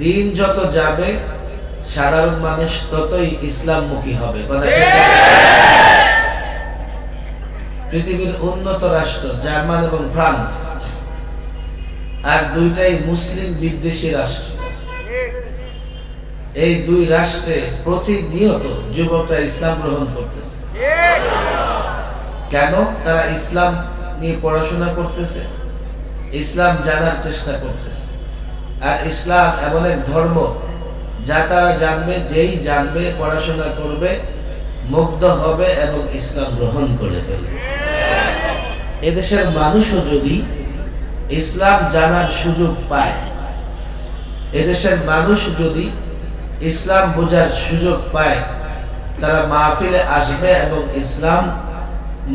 দিন যত যাবে, সাধারণ মানুষ ততই ইসলামমুখী হবে? পৃথিবীর উন্নত রাষ্ট্র, জার্মান এবং ফ্রান্স, আর দুইটাই মুসলিম বিদ্বেষী রাষ্ট্র। এই দুই রাষ্ট্রে প্রতিনিয়ত যুবকরা ইসলাম গ্রহণ করতেছে। কেন? তারা ইসলাম নিয়ে পড়াশোনা করতেছে, ইসলাম জানার চেষ্টা করতেছে। আর ইসলাম এমন এক ধর্ম যা তারা জানবে, যেই জানবে, পড়াশোনা করবে, মুগ্ধ হবে এবং ইসলাম গ্রহণ করে ফেলবে। এদেশের মানুষও যদি ইসলাম জানার সুযোগ পায়, এদেশের মানুষ যদি ইসলাম বোঝার সুযোগ পায়, তারা মাহফিলে আসবে এবং ইসলাম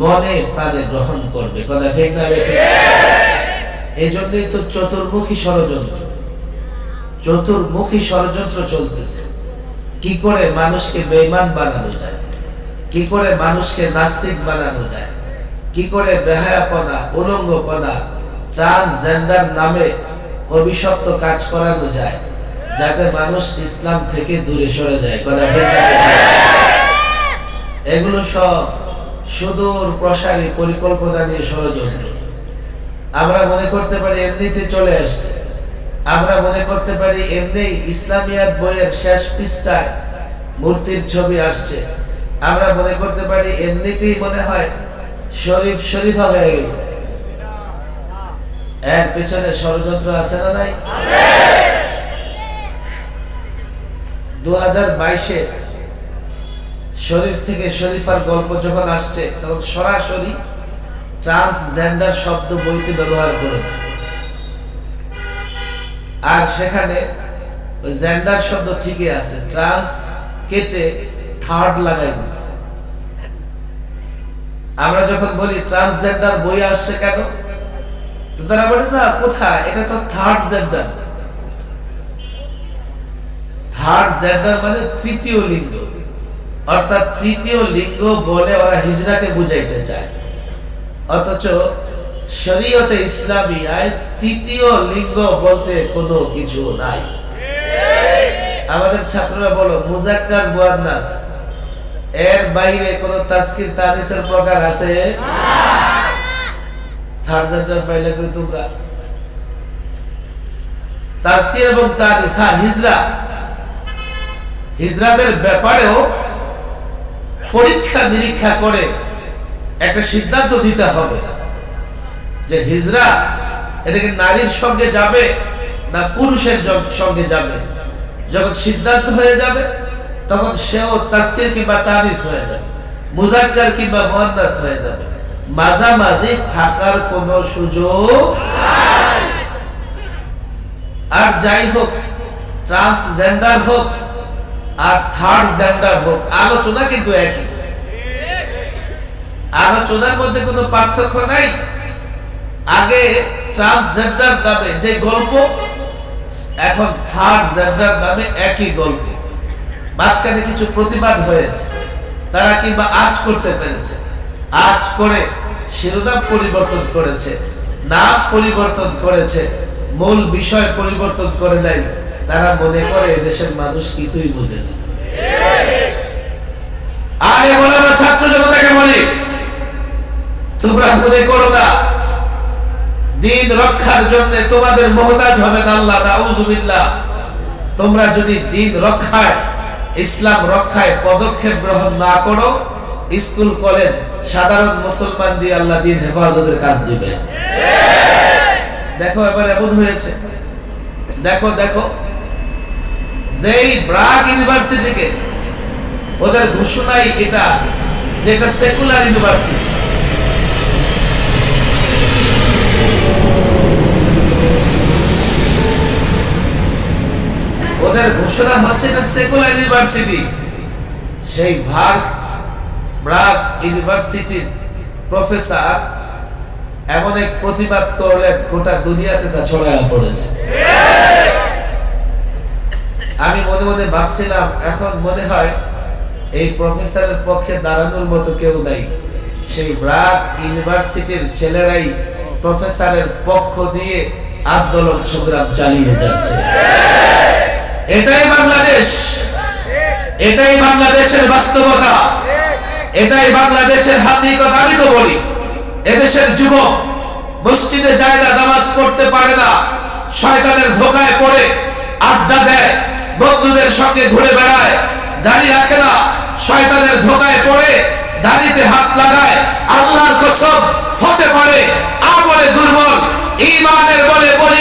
মনে প্রাণে গ্রহণ করবে। কথা ঠিক না এই জন্যই তো চতুর্মুখী ষড়যন্ত্র। চতুর্মুখী ষড়যন্ত্র চলতেছে। কি করে মানুষকে বেইমান বানানো যায়? কি করে মানুষকে নাস্তিক বানানো যায়? কি করে বেহায়াপনা, উলঙ্গপনা, ট্রান্সজেন্ডার নামে অভিশপ্ত কাজ করানো যায়, যাতে মানুষ ইসলাম থেকে দূরে সরে যায়? এগুলো সব সুদূর প্রসারী পরিকল্পনা নিয়ে ষড়যন্ত্র। আমরা মনে করতে পারি এমনিতে চলে আসছে। আমরা মনে করতে পারি এমনি ইসলামিয়াত বইয়ের শেষ পৃষ্ঠায় মূর্তির ছবি আসছে। আমরা মনে করতে পারি এমনিতেই মনে হয় শরীফ শরীফা হয়ে গেছে। এর পেছনে ষড়যন্ত্র আছে না নাই? দু হাজার বাইশে শরীফ থেকে শরীফার গল্প যখন আসছে, তখন সরাসরি ট্রান্সজেন্ডার শব্দ বইতে ব্যবহার করেছে। আর সেখানে ওই জেন্ডার শব্দ ঠিকই আছে। ট্রান্স কেটে থার্ড লাগাই দিছে। আমরা যখন বলি ট্রান্সজেন্ডার বই আসছে কেন? তো তারা বলে, না, কোথায়? এটা তো থার্ড জেন্ডার। থার্ড জেন্ডার মানে তৃতীয় লিঙ্গ। অর্থাৎ তৃতীয় লিঙ্গ বলে ওরা হিজড়াকে বুঝাইতে চায়। অথচ শরীয়তে ইসলামী আইন তৃতীয় লিঙ্গ বলতে কোনো কিছু নাই। আমাদের ছাত্ররা বলো, মুজাক্কার মুয়ান্নাস, এর বাইরে কোন তাস্কির তানিসের প্রকার আছে? থার্ড জেন্ডার পাইলে কই তোমরা? তাস্কির এবং তানিস হ্যাঁ হিজরা। হিজরাদের ব্যাপারেও পরীক্ষা নিরীক্ষা করে একটা সিদ্ধান্ত দিতে হবে। যে হিজরা, এটা কি নারীর সঙ্গে যাবে না পুরুষের সঙ্গে যাবে? যখন সিদ্ধান্ত হয়ে যাবে, তখন সেও তাস্কির কিংবা তানিস হয়ে যাবে মুজাক্কার কিংবা মুয়ান্নাস হয়ে যাবে। মাঝামাঝি থাকার কোনো সুযোগ আর যাই হোক, ট্রান্সজেন্ডার হোক আর থার্ড জেন্ডার হোক, আলোচনা কিন্তু একই। আলোচনার মধ্যে কোনো পার্থক্য নাই। আগে ট্রান্সজেন্ডার নামে যে গল্প, এখন থার্ড জেন্ডার নামে একই গল্প। মাঝখানে কিছু প্রতিবাদ হয়েছে। তারা কিংবা আজ করতে পেরেছে। আজ করে শিরোনাম পরিবর্তন করেছে, নাম পরিবর্তন করেছে, মূল বিষয় পরিবর্তন করে দেয় তারা মনে করে দেশের মানুষ কিছুই বোঝে না। আর আমার ছাত্র জনতাকে বলি, তোমরা মনে করো না দিন রক্ষার জন্য তোমাদের মহতাজ হবে আল্লাহ, নাউজুবিল্লাহ। তোমরা যদি দিন রক্ষায়, ইসলাম রক্ষায় পদক্ষেপ গ্রহণ না করো, স্কুল, কলেজ, সাধারণ মুসলমান দিয়ে আল্লাহ দিন হেফাজতের কাজ দিবে। দেখো, এবার এমন হয়েছে। দেখো দেখো। যেই ব্রাক ইউনিভার্সিটিকে, ওদের ঘোষণাই এটা, যেটা সেকুলার ইউনিভার্সিটি। ওদের ঘোষণা হচ্ছে এটা সেকুলার ইউনিভার্সিটি। সেই ভাগ ব্রাক ইউনিভার্সিটির প্রফেসর এমন এক প্রতিবাদ করলেন, গোটা দুনিয়াতে তা ছড়ায় পড়েছে। আমি মনে মনে ভাবছিলাম, এখন মনে হয় এই প্রফেসরের পক্ষে দাঁড়ানোর মতো কেউ নাই। সেই ব্রাক ইউনিভার্সিটির ছেলেরাই প্রফেসরের পক্ষ দিয়ে আন্দোলন সংগ্রাম চালিয়ে যাচ্ছে। এটাই বাংলাদেশ। এটাই বাংলাদেশের বাস্তবতা। এটাই বাংলাদেশের হাতিকত আমি তো বলি। এদেশের যুবক মসজিদে যায় না নামাজ পড়তে পারে না, শয়তানের ধোকায় পড়ে, আড্ডা দেয়, বন্ধুদের সঙ্গে ঘুরে বেড়ায় দাড়ি রাখে না, শয়তানের ধোকায় পড়ে, দাড়িতে হাত লাগায়, আল্লাহর কসম হতে পারে, আমলে দুর্বল ইমানের বলে দেখো